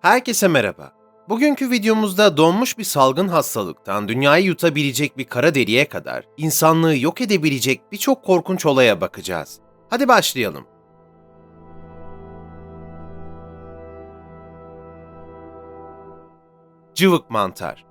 Herkese merhaba. Bugünkü videomuzda donmuş bir salgın hastalıktan dünyayı yutabilecek bir kara deliğe kadar insanlığı yok edebilecek birçok korkunç olaya bakacağız. Hadi başlayalım. Cıvık mantar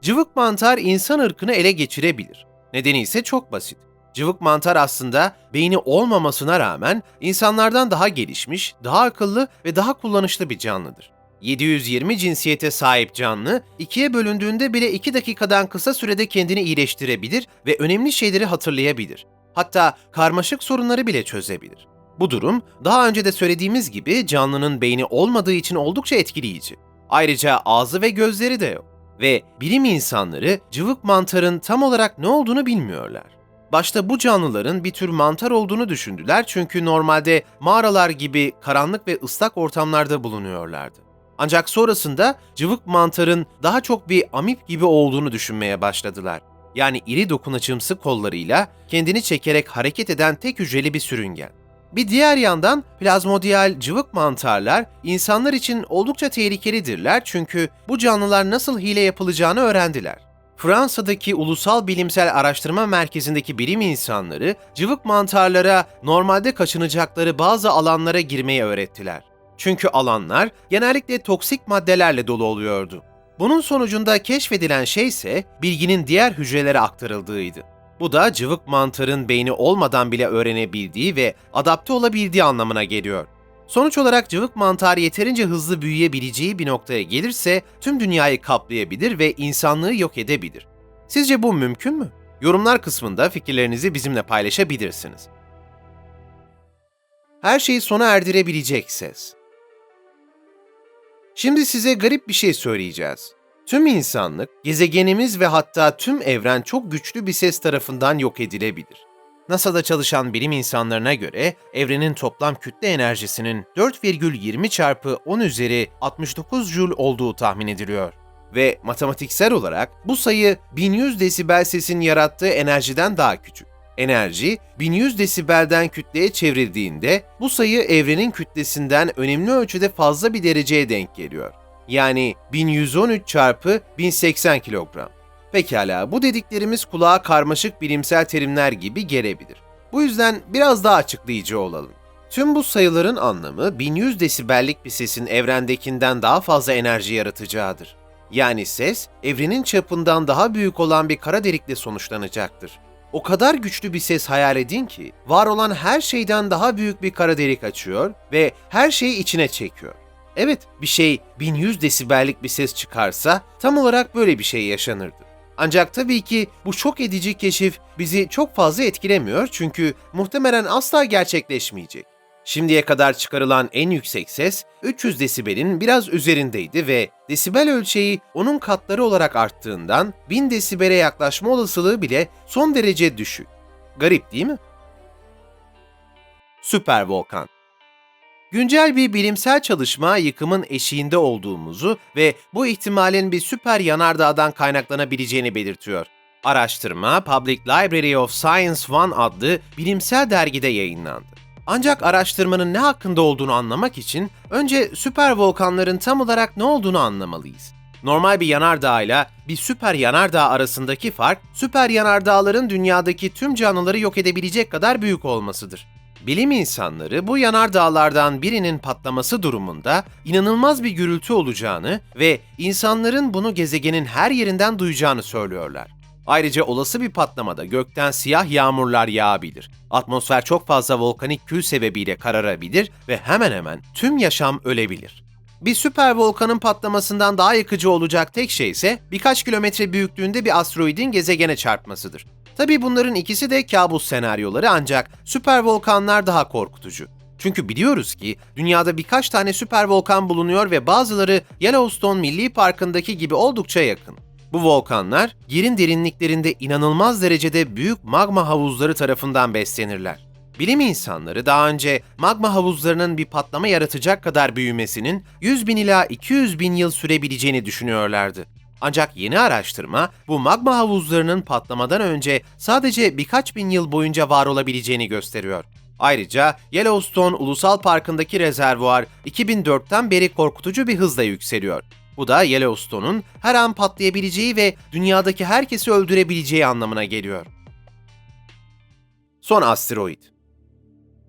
Cıvık mantar insan ırkını ele geçirebilir. Nedeni ise çok basit. Cıvık mantar aslında beyni olmamasına rağmen insanlardan daha gelişmiş, daha akıllı ve daha kullanışlı bir canlıdır. 720 cinsiyete sahip canlı, ikiye bölündüğünde bile 2 dakikadan kısa sürede kendini iyileştirebilir ve önemli şeyleri hatırlayabilir. Hatta karmaşık sorunları bile çözebilir. Bu durum, daha önce de söylediğimiz gibi canlının beyni olmadığı için oldukça etkileyici. Ayrıca ağzı ve gözleri de yok. Ve bilim insanları cıvık mantarın tam olarak ne olduğunu bilmiyorlar. Başta bu canlıların bir tür mantar olduğunu düşündüler çünkü normalde mağaralar gibi karanlık ve ıslak ortamlarda bulunuyorlardı. Ancak sonrasında cıvık mantarın daha çok bir amip gibi olduğunu düşünmeye başladılar. Yani iri dokunaçımsı kollarıyla kendini çekerek hareket eden tek hücreli bir sürüngen. Bir diğer yandan plazmodiyal cıvık mantarlar insanlar için oldukça tehlikelidirler çünkü bu canlılar nasıl hile yapılacağını öğrendiler. Fransa'daki Ulusal Bilimsel Araştırma Merkezi'ndeki bilim insanları cıvık mantarlara normalde kaçınacakları bazı alanlara girmeyi öğrettiler. Çünkü alanlar genellikle toksik maddelerle dolu oluyordu. Bunun sonucunda keşfedilen şey ise bilginin diğer hücrelere aktarıldığıydı. Bu da cıvık mantarın beyni olmadan bile öğrenebildiği ve adapte olabildiği anlamına geliyor. Sonuç olarak cıvık mantar yeterince hızlı büyüyebileceği bir noktaya gelirse tüm dünyayı kaplayabilir ve insanlığı yok edebilir. Sizce bu mümkün mü? Yorumlar kısmında fikirlerinizi bizimle paylaşabilirsiniz. Her şeyi sona erdirebilecek ses. Şimdi size garip bir şey söyleyeceğiz. Tüm insanlık, gezegenimiz ve hatta tüm evren çok güçlü bir ses tarafından yok edilebilir. NASA'da çalışan bilim insanlarına göre evrenin toplam kütle enerjisinin 4,20 çarpı 10 üzeri 69 Joule olduğu tahmin ediliyor. Ve matematiksel olarak bu sayı 1100 desibel sesin yarattığı enerjiden daha küçük. Enerji 1100 desibelden kütleye çevrildiğinde bu sayı evrenin kütlesinden önemli ölçüde fazla bir dereceye denk geliyor. Yani 1113 çarpı 1080 kilogram. Pekala, bu dediklerimiz kulağa karmaşık bilimsel terimler gibi gelebilir. Bu yüzden biraz daha açıklayıcı olalım. Tüm bu sayıların anlamı 1100 desibellik bir sesin evrendekinden daha fazla enerji yaratacağıdır. Yani ses, evrenin çapından daha büyük olan bir kara delikle sonuçlanacaktır. O kadar güçlü bir ses hayal edin ki, var olan her şeyden daha büyük bir kara delik açıyor ve her şeyi içine çekiyor. Evet, bir şey 1100 desibellik bir ses çıkarsa tam olarak böyle bir şey yaşanırdı. Ancak tabii ki bu şok edici keşif bizi çok fazla etkilemiyor çünkü muhtemelen asla gerçekleşmeyecek. Şimdiye kadar çıkarılan en yüksek ses 300 desibelin biraz üzerindeydi ve desibel ölçeği onun katları olarak arttığından 1000 desibele yaklaşma olasılığı bile son derece düşük. Garip değil mi? Süper volkan Güncel bir bilimsel çalışma yıkımın eşiğinde olduğumuzu ve bu ihtimalin bir süper yanardağdan kaynaklanabileceğini belirtiyor. Araştırma Public Library of Science One adlı bilimsel dergide yayınlandı. Ancak araştırmanın ne hakkında olduğunu anlamak için önce süper volkanların tam olarak ne olduğunu anlamalıyız. Normal bir yanardağ ile bir süper yanardağ arasındaki fark, süper yanardağların dünyadaki tüm canlıları yok edebilecek kadar büyük olmasıdır. Bilim insanları bu yanardağlardan birinin patlaması durumunda inanılmaz bir gürültü olacağını ve insanların bunu gezegenin her yerinden duyacağını söylüyorlar. Ayrıca olası bir patlamada gökten siyah yağmurlar yağabilir. Atmosfer çok fazla volkanik kül sebebiyle kararabilir ve hemen hemen tüm yaşam ölebilir. Bir süper volkanın patlamasından daha yıkıcı olacak tek şey ise birkaç kilometre büyüklüğünde bir asteroidin gezegene çarpmasıdır. Tabii bunların ikisi de kabus senaryoları ancak süper volkanlar daha korkutucu. Çünkü biliyoruz ki dünyada birkaç tane süper volkan bulunuyor ve bazıları Yellowstone Milli Parkı'ndaki gibi oldukça yakın. Bu volkanlar yerin derinliklerinde inanılmaz derecede büyük magma havuzları tarafından beslenirler. Bilim insanları daha önce magma havuzlarının bir patlama yaratacak kadar büyümesinin 100 bin ila 200 bin yıl sürebileceğini düşünüyorlardı. Ancak yeni araştırma bu magma havuzlarının patlamadan önce sadece birkaç bin yıl boyunca var olabileceğini gösteriyor. Ayrıca Yellowstone Ulusal Parkı'ndaki rezervuar 2004'ten beri korkutucu bir hızla yükseliyor. Bu da Yellowstone'un her an patlayabileceği ve dünyadaki herkesi öldürebileceği anlamına geliyor. Son asteroid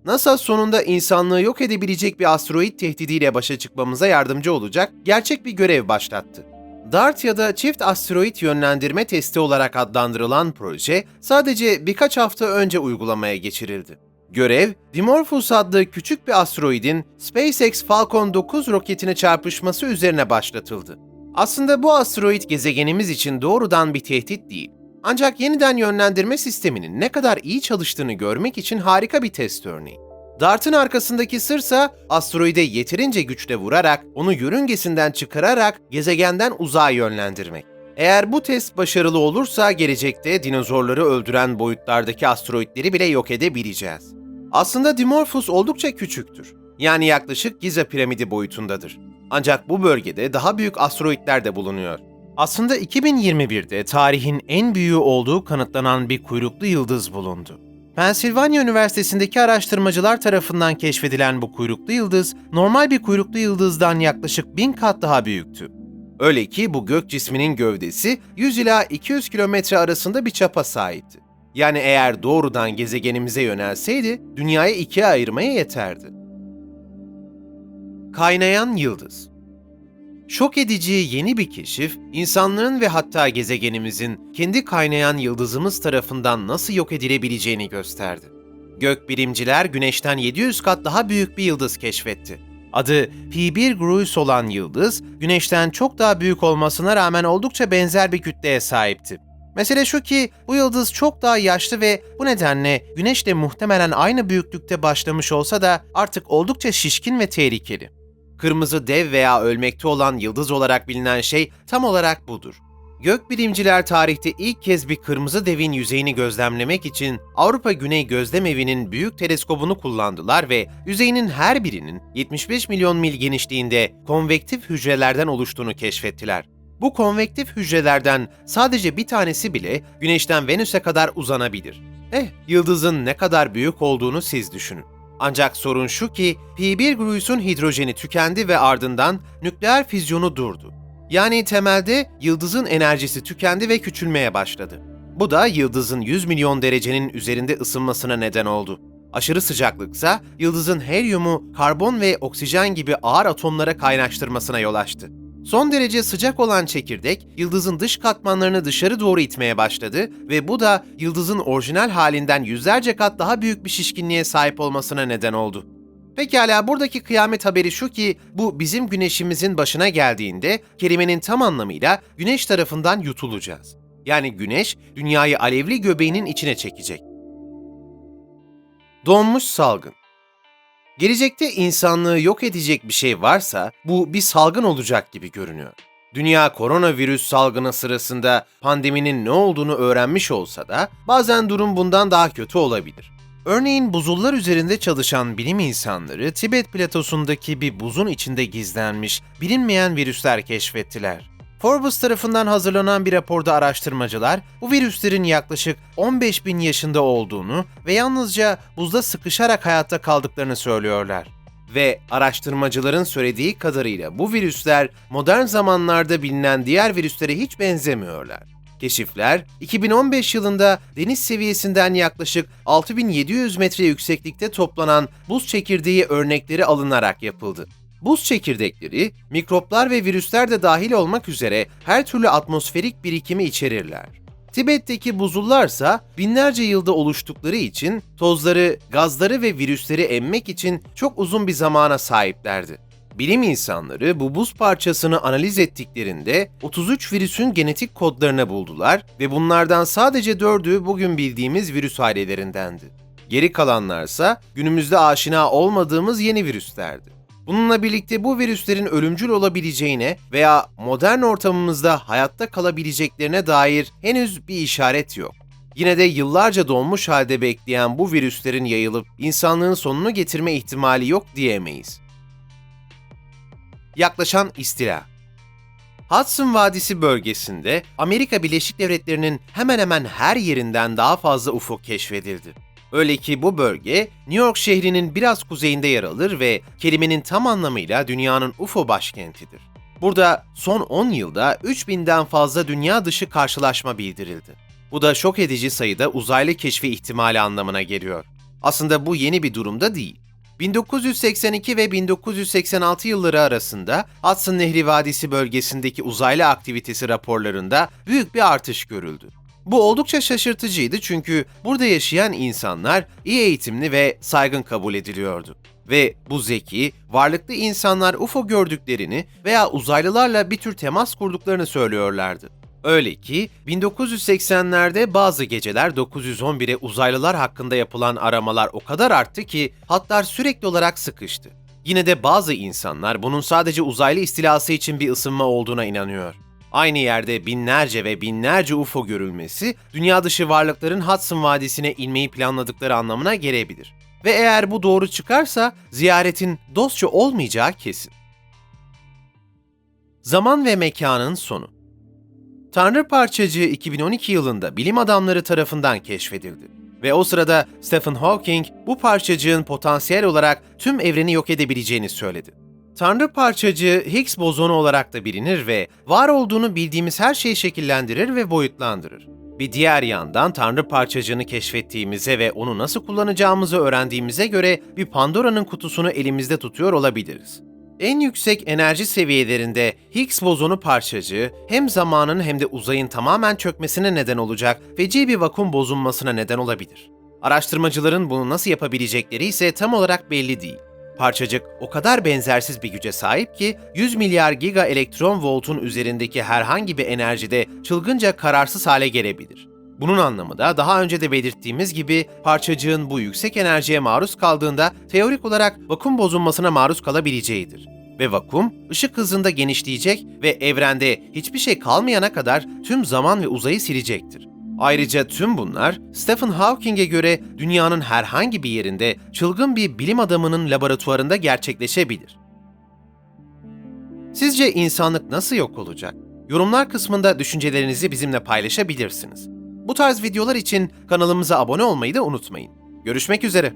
NASA sonunda insanlığı yok edebilecek bir asteroid tehdidiyle başa çıkmamıza yardımcı olacak gerçek bir görev başlattı. DART ya da çift asteroid yönlendirme testi olarak adlandırılan proje sadece birkaç hafta önce uygulamaya geçirildi. Görev, Dimorphos adlı küçük bir asteroidin SpaceX Falcon 9 roketine çarpışması üzerine başlatıldı. Aslında bu asteroid gezegenimiz için doğrudan bir tehdit değil. Ancak yeniden yönlendirme sisteminin ne kadar iyi çalıştığını görmek için harika bir test örneği. Dart'ın arkasındaki sırsa asteroide yeterince güçle vurarak, onu yörüngesinden çıkararak gezegenden uzağa yönlendirmek. Eğer bu test başarılı olursa gelecekte dinozorları öldüren boyutlardaki asteroidleri bile yok edebileceğiz. Aslında Dimorphos oldukça küçüktür. Yani yaklaşık Giza piramidi boyutundadır. Ancak bu bölgede daha büyük asteroidler de bulunuyor. Aslında 2021'de tarihin en büyüğü olduğu kanıtlanan bir kuyruklu yıldız bulundu. Pensilvanya Üniversitesi'ndeki araştırmacılar tarafından keşfedilen bu kuyruklu yıldız, normal bir kuyruklu yıldızdan yaklaşık bin kat daha büyüktü. Öyle ki bu gök cisminin gövdesi 100 ila 200 kilometre arasında bir çapa sahipti. Yani eğer doğrudan gezegenimize yönelseydi, dünyayı ikiye ayırmaya yeterdi. Kaynayan Yıldız Şok edici yeni bir keşif, insanlığın ve hatta gezegenimizin kendi kaynayan yıldızımız tarafından nasıl yok edilebileceğini gösterdi. Gökbilimciler Güneş'ten 700 kat daha büyük bir yıldız keşfetti. Adı P1 Gruis olan yıldız, Güneş'ten çok daha büyük olmasına rağmen oldukça benzer bir kütleye sahipti. Mesele şu ki bu yıldız çok daha yaşlı ve bu nedenle Güneş'le muhtemelen aynı büyüklükte başlamış olsa da artık oldukça şişkin ve tehlikeli. Kırmızı dev veya ölmekte olan yıldız olarak bilinen şey tam olarak budur. Gökbilimciler tarihte ilk kez bir kırmızı devin yüzeyini gözlemlemek için Avrupa Güney Gözlem Evi'nin büyük teleskobunu kullandılar ve yüzeyinin her birinin 75 milyon mil genişliğinde konvektif hücrelerden oluştuğunu keşfettiler. Bu konvektif hücrelerden sadece bir tanesi bile Güneş'ten Venüs'e kadar uzanabilir. Eh, yıldızın ne kadar büyük olduğunu siz düşünün. Ancak sorun şu ki P1 Gruis'un hidrojeni tükendi ve ardından nükleer füzyonu durdu. Yani temelde yıldızın enerjisi tükendi ve küçülmeye başladı. Bu da yıldızın 100 milyon derecenin üzerinde ısınmasına neden oldu. Aşırı sıcaklıksa yıldızın helyumu, karbon ve oksijen gibi ağır atomlara kaynaştırmasına yol açtı. Son derece sıcak olan çekirdek yıldızın dış katmanlarını dışarı doğru itmeye başladı ve bu da yıldızın orijinal halinden yüzlerce kat daha büyük bir şişkinliğe sahip olmasına neden oldu. Pekala buradaki kıyamet haberi şu ki bu bizim güneşimizin başına geldiğinde kelimenin tam anlamıyla güneş tarafından yutulacağız. Yani güneş dünyayı alevli göbeğinin içine çekecek. Donmuş salgın Gelecekte insanlığı yok edecek bir şey varsa bu bir salgın olacak gibi görünüyor. Dünya koronavirüs salgını sırasında pandeminin ne olduğunu öğrenmiş olsa da bazen durum bundan daha kötü olabilir. Örneğin buzullar üzerinde çalışan bilim insanları Tibet platosundaki bir buzun içinde gizlenmiş bilinmeyen virüsler keşfettiler. Forbes tarafından hazırlanan bir raporda araştırmacılar bu virüslerin yaklaşık 15 bin yaşında olduğunu ve yalnızca buzda sıkışarak hayatta kaldıklarını söylüyorlar. Ve araştırmacıların söylediği kadarıyla bu virüsler modern zamanlarda bilinen diğer virüslere hiç benzemiyorlar. Keşifler 2015 yılında deniz seviyesinden yaklaşık 6700 metre yükseklikte toplanan buz çekirdeği örnekleri alınarak yapıldı. Buz çekirdekleri, mikroplar ve virüsler de dahil olmak üzere her türlü atmosferik birikimi içerirler. Tibet'teki buzullarsa binlerce yılda oluştukları için tozları, gazları ve virüsleri emmek için çok uzun bir zamana sahiplerdi. Bilim insanları bu buz parçasını analiz ettiklerinde 33 virüsün genetik kodlarını buldular ve bunlardan sadece 4'ü bugün bildiğimiz virüs ailelerindendi. Geri kalanlarsa günümüzde aşina olmadığımız yeni virüslerdi. Bununla birlikte bu virüslerin ölümcül olabileceğine veya modern ortamımızda hayatta kalabileceklerine dair henüz bir işaret yok. Yine de yıllarca donmuş halde bekleyen bu virüslerin yayılıp insanlığın sonunu getirme ihtimali yok diyemeyiz. Yaklaşan istila Hudson Vadisi bölgesinde Amerika Birleşik Devletleri'nin hemen hemen her yerinden daha fazla UFO keşfedildi. Öyle ki bu bölge New York şehrinin biraz kuzeyinde yer alır ve kelimenin tam anlamıyla dünyanın UFO başkentidir. Burada son 10 yılda 3000'den fazla dünya dışı karşılaşma bildirildi. Bu da şok edici sayıda uzaylı keşfi ihtimali anlamına geliyor. Aslında bu yeni bir durumda değil. 1982 ve 1986 yılları arasında Hudson Nehri Vadisi bölgesindeki uzaylı aktivitesi raporlarında büyük bir artış görüldü. Bu oldukça şaşırtıcıydı çünkü burada yaşayan insanlar iyi eğitimli ve saygın kabul ediliyordu. Ve bu zeki, varlıklı insanlar UFO gördüklerini veya uzaylılarla bir tür temas kurduklarını söylüyorlardı. Öyle ki 1980'lerde bazı geceler 911'e uzaylılar hakkında yapılan aramalar o kadar arttı ki hatlar sürekli olarak sıkıştı. Yine de bazı insanlar bunun sadece uzaylı istilası için bir ısınma olduğuna inanıyor. Aynı yerde binlerce ve binlerce UFO görülmesi, dünya dışı varlıkların Hudson Vadisi'ne inmeyi planladıkları anlamına gelebilir. Ve eğer bu doğru çıkarsa ziyaretin dostça olmayacağı kesin. Zaman ve mekanın sonu Tanrı parçacığı 2012 yılında bilim adamları tarafından keşfedildi. Ve o sırada Stephen Hawking bu parçacığın potansiyel olarak tüm evreni yok edebileceğini söyledi. Tanrı parçacığı Higgs bozonu olarak da bilinir ve var olduğunu bildiğimiz her şeyi şekillendirir ve boyutlandırır. Bir diğer yandan Tanrı parçacığını keşfettiğimize ve onu nasıl kullanacağımızı öğrendiğimize göre bir Pandora'nın kutusunu elimizde tutuyor olabiliriz. En yüksek enerji seviyelerinde Higgs bozonu parçacığı hem zamanın hem de uzayın tamamen çökmesine neden olacak feci bir vakum bozulmasına neden olabilir. Araştırmacıların bunu nasıl yapabilecekleri ise tam olarak belli değil. Parçacık o kadar benzersiz bir güce sahip ki 100 milyar giga elektron voltun üzerindeki herhangi bir enerjide çılgınca kararsız hale gelebilir. Bunun anlamı da daha önce de belirttiğimiz gibi parçacığın bu yüksek enerjiye maruz kaldığında teorik olarak vakum bozulmasına maruz kalabileceğidir. Ve vakum ışık hızında genişleyecek ve evrende hiçbir şey kalmayana kadar tüm zaman ve uzayı silecektir. Ayrıca tüm bunlar Stephen Hawking'e göre dünyanın herhangi bir yerinde çılgın bir bilim adamının laboratuvarında gerçekleşebilir. Sizce insanlık nasıl yok olacak? Yorumlar kısmında düşüncelerinizi bizimle paylaşabilirsiniz. Bu tarz videolar için kanalımıza abone olmayı da unutmayın. Görüşmek üzere.